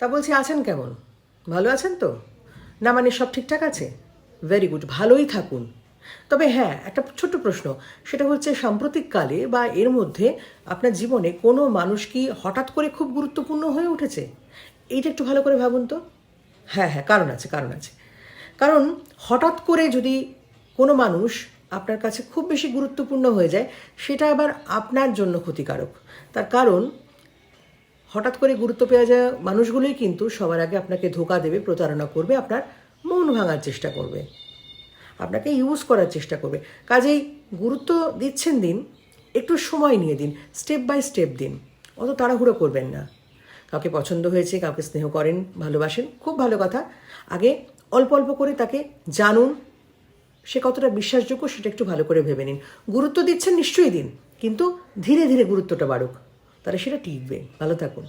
তা বলছি, আছেন কেমন? ভালো আছেন তো? না মানে সব ঠিকঠাক আছে? ভেরি গুড ভালোই থাকুন। তবে হ্যাঁ একটা ছোট্ট প্রশ্ন। সেটা হচ্ছে সাম্প্রতিককালে বা এর মধ্যে আপনার জীবনে কোনো মানুষ কি হঠাৎ করে খুব গুরুত্বপূর্ণ হয়ে উঠেছে? এইটা একটু ভালো করে ভাবুন তো। হ্যাঁ হ্যাঁ কারণ আছে কারণ আছে। কারণ হঠাৎ করে যদি কোনো মানুষ আপনার কাছে খুব বেশি গুরুত্বপূর্ণ হয়ে যায়, সেটা আবার আপনার জন্য ক্ষতিকারক। তার কারণ হঠাৎ করে গুরুত্ব পেয়ে যাওয়া মানুষগুলোই কিন্তু সবার আগে আপনাকে ধোকা দেবে, প্রতারণা করবে, আপনার মন ভাঙার চেষ্টা করবে। আপনাকে ইউজ করার চেষ্টা করবে। কাজেই গুরুত্ব দিচ্ছেন দিন, একটু সময় নিয়ে দিন স্টেপ বাই স্টেপ দিন। অত তাড়াহুড়ো করবেন না। কাউকে পছন্দ হয়েছে, কাউকে স্নেহ করেন, ভালোবাসেন, খুব ভালো কথা। আগে অল্প অল্প করে তাকে জানুন, সে কতটা বিশ্বাসযোগ্য সেটা একটু ভালো করে ভেবে নিন। গুরুত্ব দিচ্ছেন নিশ্চয়ই দিন, কিন্তু ধীরে ধীরে গুরুত্বটা বাড়ুক। তাহলে সেটা টিকবে ভালো থাকুন।